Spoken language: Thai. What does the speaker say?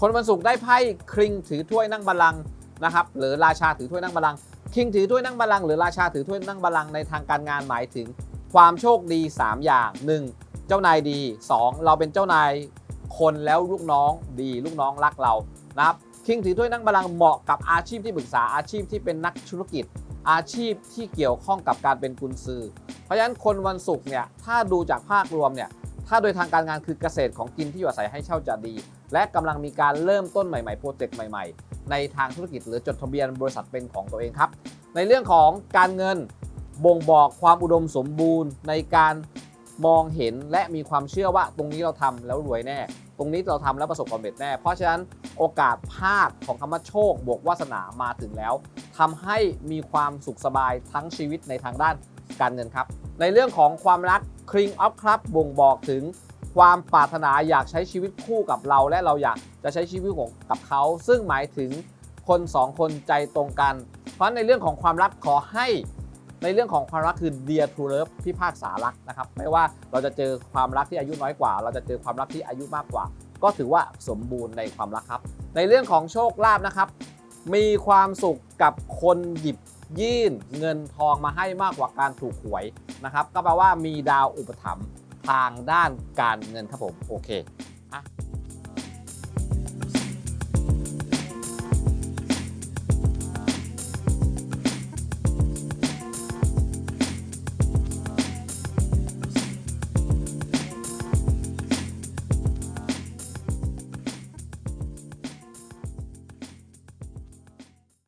คนวันศุกร์ได้ไพ่คริงถือถ้วยนั่งบัลลังก์นะครับหรือราชาถือถ้วยนั่งบัลลังก์คิงถือถ้วยนั่งบัลลังก์หรือราชาถือถ้วยนั่งบัลลังก์ในทางการงานหมายถึงความโชคดี 3 อย่าง 1. เจ้านายดี 2. เราเป็นเจ้านายคนแล้วลูกน้องดีลูกน้องรักเรานะครับคิงถือถ้วยนั่งบัลลังก์เหมาะกับอาชีพที่ปรึกษาอาชีพที่เป็นนักธุรกิจ อาชีพที่เกี่ยวข้องกับการเป็นกุนซือ เพราะฉะนั้นคนวันศุกร์เนี่ยถ้าดูจากภาพรวมเนี่ย ถ้าโดยทางการงานคือเกษตรของกินที่อยู่อาศัยให้เช่าจะดี และกำลังมีการเริ่มต้นใหม่ๆโปรเจกต์ใหม่ ๆ ในทางธุรกิจหรือจดทะเบียนบริษัทเป็นของตัวเองครับ ในเรื่องของการเงินบ่งบอกความอุดมสมบูรณ์ ในการมองเห็นและมีความเชื่อว่าตรงนี้เราทำแล้วรวยแน่ ตรงนี้เราทำแล้วประสบความสำเร็จแน่ เพราะฉะนั้นโอกาสพลาดของคำว่าโชคบวกวาสนามาถึงแล้วทำให้มีความสุขสบายทั้งชีวิตในทางด้านการเงินครับ ในเรื่องของความรัก King of Club บ่งบอกถึงความปรารถนาอยากใช้ชีวิตคู่กับเรา และเราอยากจะใช้ชีวิตของกับเขา ซึ่งหมายถึงคนสองคนใจตรงกัน เพราะในเรื่องของความรักขอให้ในเรื่องของความรักคือ dear to love พิพากษารักนะครับ ไม่ว่าเราจะเจอความรักที่อายุน้อยกว่า เราจะเจอความรักที่อายุมากกว่า ก็ถือว่าสมบูรณ์ในความรักครับ ในเรื่องของโชคลาภนะครับ มีความสุขกับคนหยิบ ยื่นเงินทองมาให้มากกว่าการถูกหวยนะครับ ก็แปลว่ามีดาวอุปถัมภ์ทางด้านการเงินครับผม โอเคอะ